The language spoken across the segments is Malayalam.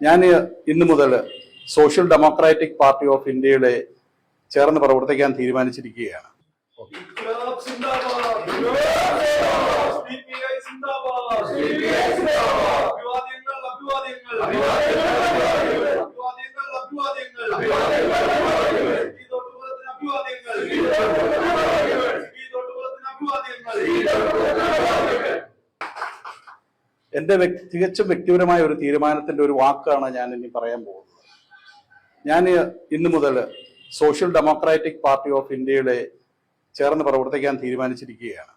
ഞാൻ ഇന്നു മുതൽ സോഷ്യൽ ഡെമോക്രാറ്റിക് പാർട്ടി ഓഫ് ഇന്ത്യയുടെ ചേർന്ന് പ്രവർത്തിക്കാൻ തീരുമാനിച്ചിരിക്കുകയാണ്. അഭിവാദ്യങ്ങൾ അഭിവാദ്യങ്ങൾ അഭിവാദ്യങ്ങൾ അഭിവാദ്യങ്ങൾ ഈ തൊട്ടുപുറത്തിന് അഭിവാദ്യങ്ങൾ ഈ തൊട്ടുപുറത്തിന് അഭിവാദ്യങ്ങൾ എന്റെ വ്യക്തി തികച്ചും വ്യക്തിപരമായ ഒരു തീരുമാനത്തിന്റെ ഒരു വാക്കാണ് ഞാൻ ഇനി പറയാൻ പോകുന്നത്. ഞാൻ ഇന്നു മുതൽ സോഷ്യൽ ഡെമോക്രാറ്റിക് പാർട്ടി ഓഫ് ഇന്ത്യയുടെ ചേർന്ന് പ്രവർത്തിക്കാൻ തീരുമാനിച്ചിരിക്കുകയാണ്.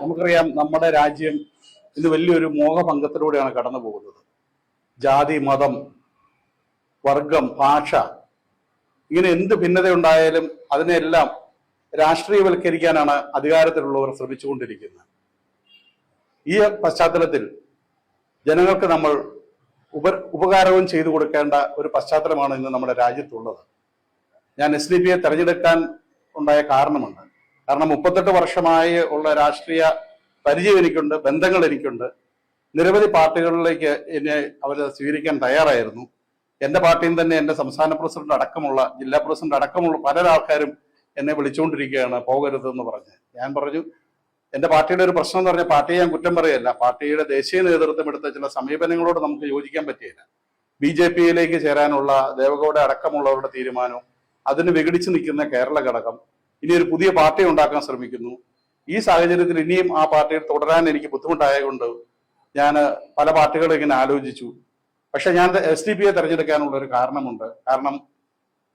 നമുക്കറിയാം നമ്മുടെ രാജ്യം ഇന്ന് വലിയൊരു മോഹഭംഗത്തിലൂടെയാണ് കടന്നു പോകുന്നത്. ജാതി മതം വർഗം ഭാഷ ഇങ്ങനെ എന്ത് ഭിന്നത ഉണ്ടായാലും അതിനെല്ലാം രാഷ്ട്രീയവൽക്കരിക്കാനാണ് അധികാരത്തിലുള്ളവർ ശ്രമിച്ചുകൊണ്ടിരിക്കുന്നത്. ഈ പശ്ചാത്തലത്തിൽ ജനങ്ങൾക്ക് നമ്മൾ ഉപ ഉപകാരവും ചെയ്തു കൊടുക്കേണ്ട ഒരു പശ്ചാത്തലമാണ് ഇന്ന് നമ്മുടെ രാജ്യത്തുള്ളത്. ഞാൻ എസ് ഡി പിയെ തെരഞ്ഞെടുക്കാൻ ഉണ്ടായ കാരണമുണ്ട്. കാരണം മുപ്പത്തെട്ട് വർഷമായി ഉള്ള രാഷ്ട്രീയ പരിചയം എനിക്കുണ്ട് ബന്ധങ്ങൾ എനിക്കുണ്ട്. നിരവധി പാർട്ടികളിലേക്ക് എന്നെ അവർ സ്വീകരിക്കാൻ തയ്യാറായിരുന്നു. എന്റെ പാർട്ടിയിൽ തന്നെ എന്റെ സംസ്ഥാന പ്രസിഡന്റ് അടക്കമുള്ള ജില്ലാ പ്രസിഡന്റ് അടക്കമുള്ള പല ആൾക്കാരും എന്നെ വിളിച്ചുകൊണ്ടിരിക്കുകയാണ് പോകരുതെന്ന് പറഞ്ഞ്. ഞാൻ പറഞ്ഞു എന്റെ പാർട്ടിയുടെ ഒരു പ്രശ്നം എന്ന് പറഞ്ഞാൽ പാർട്ടിയെ ഞാൻ കുറ്റം പറയല്ല പാർട്ടിയുടെ ദേശീയ നേതൃത്വം എടുത്ത ചില സമീപനങ്ങളോട് നമുക്ക് യോജിക്കാൻ പറ്റിയില്ല. ബി ജെ പിയിലേക്ക് ചേരാനുള്ള ദേവഗൌഡ അടക്കമുള്ളവരുടെ തീരുമാനവും അതിന് വിഘടിച്ചു നിൽക്കുന്ന കേരള ഘടകം ഇനി ഒരു പുതിയ പാർട്ടി ഉണ്ടാക്കാൻ ശ്രമിക്കുന്നു. ഈ സാഹചര്യത്തിൽ ഇനിയും ആ പാർട്ടിയിൽ തുടരാൻ എനിക്ക് ബുദ്ധിമുട്ടായതുകൊണ്ട് ഞാൻ പല പാർട്ടികളും ഇങ്ങനെ ആലോചിച്ചു. പക്ഷെ ഞാൻ എസ് ഡി പിയെ തെരഞ്ഞെടുക്കാനുള്ള ഒരു കാരണമുണ്ട്. കാരണം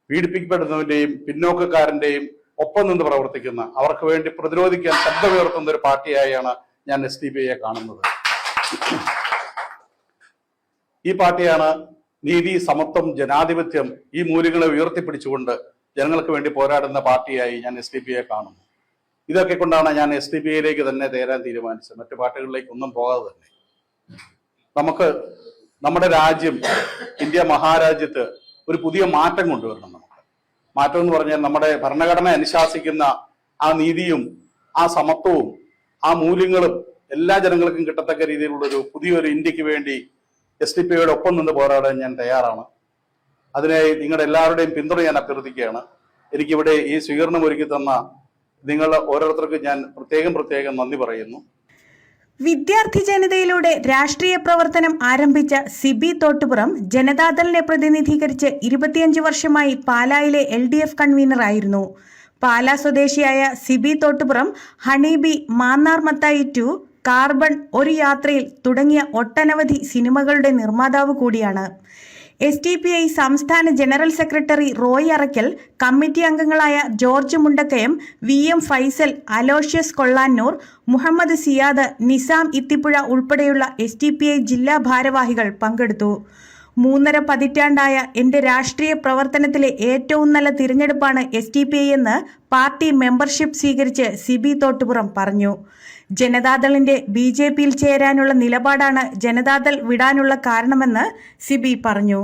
പീഡിപ്പിക്കപ്പെടുന്നവന്റെയും പിന്നോക്കക്കാരന്റെയും ഒപ്പം നിന്ന് പ്രവർത്തിക്കുന്ന അവർക്ക് വേണ്ടി പ്രതിരോധിക്കാൻ ശബ്ദമുയർത്തുന്ന ഒരു പാർട്ടിയായാണ് ഞാൻ എസ് ഡി പി ഐയെ കാണുന്നത്. ഈ പാർട്ടിയാണ് നീതി സമത്വം ജനാധിപത്യം ഈ മൂല്യങ്ങളെ ഉയർത്തിപ്പിടിച്ചുകൊണ്ട് ജനങ്ങൾക്ക് വേണ്ടി പോരാടുന്ന പാർട്ടിയായി ഞാൻ എസ് ഡി പി ഐയെ കാണുന്നു. ഇതൊക്കെ കൊണ്ടാണ് ഞാൻ എസ് ഡി പി ഐയിലേക്ക് തന്നെ തേരാൻ തീരുമാനിച്ചത്. മറ്റു പാർട്ടികളിലേക്ക് ഒന്നും പോകാതെ തന്നെ. നമുക്ക് നമ്മുടെ രാജ്യം ഇന്ത്യ മഹാരാജ്യത്ത് ഒരു പുതിയ മാറ്റം കൊണ്ടുവരണം നമുക്ക്. മാറ്റം എന്ന് പറഞ്ഞാൽ നമ്മുടെ ഭരണഘടന അനുശാസിക്കുന്ന ആ നീതിയും ആ സമത്വവും ആ മൂല്യങ്ങളും എല്ലാ ജനങ്ങൾക്കും കിട്ടത്തക്ക രീതിയിലുള്ളൊരു പുതിയൊരു ഇന്ത്യയ്ക്ക് വേണ്ടി എസ് ഡി പി ഐയുടെ ഒപ്പം നിന്ന് പോരാടാൻ ഞാൻ തയ്യാറാണ്. അതിനായി നിങ്ങളുടെ എല്ലാവരുടെയും പിന്തുണ ഞാൻ അഭ്യർത്ഥിക്കുകയാണ്. എനിക്കിവിടെ ഈ സ്വീകരണം ഒരുക്കി തന്ന നിങ്ങൾ ഓരോരുത്തർക്കും ഞാൻ പ്രത്യേകം പ്രത്യേകം നന്ദി പറയുന്നു. വിദ്യാർത്ഥി ജനതയിലൂടെ രാഷ്ട്രീയ പ്രവർത്തനം ആരംഭിച്ച സിബി തോട്ടുപുറം ജനതാദളിനെ പ്രതിനിധീകരിച്ച് ഇരുപത്തിയഞ്ച് വർഷമായി പാലായിലെ എൽ ഡി എഫ് കൺവീനറായിരുന്നു പാലാ സ്വദേശിയായ Sibi Thottupuram Honey Bee Mannar Mathai two Carbon ഒരു യാത്രയിൽ തുടങ്ങിയ ഒട്ടനവധി സിനിമകളുടെ നിർമ്മാതാവ് കൂടിയാണ്. എസ് ടി പി ഐ സംസ്ഥാന general secretary Roy Arakkal committee അംഗങ്ങളായ George Mundakayam V M Faisal Aloysius Kollannur Muhammad Siyad Nizam Ithipuzha ഉൾപ്പെടെയുള്ള എസ് ജില്ലാ ഭാരവാഹികൾ പങ്കെടുത്തു. മൂന്നര പതിറ്റാണ്ടായ എന്റെ രാഷ്ട്രീയ പ്രവർത്തനത്തിലെ ഏറ്റവും നല്ല തിരഞ്ഞെടുപ്പാണ് എസ് ടി പി എന്ന് പാർട്ടി മെമ്പർഷിപ്പ് സ്വീകരിച്ച് സിബി തോട്ടുപുറം പറഞ്ഞു. ജനതാദളിന്റെ ബി ജെ പിയിൽ ചേരാനുള്ള നിലപാടാണ് ജനതാദൾ വിടാനുള്ള കാരണമെന്ന് സിബി പറഞ്ഞു.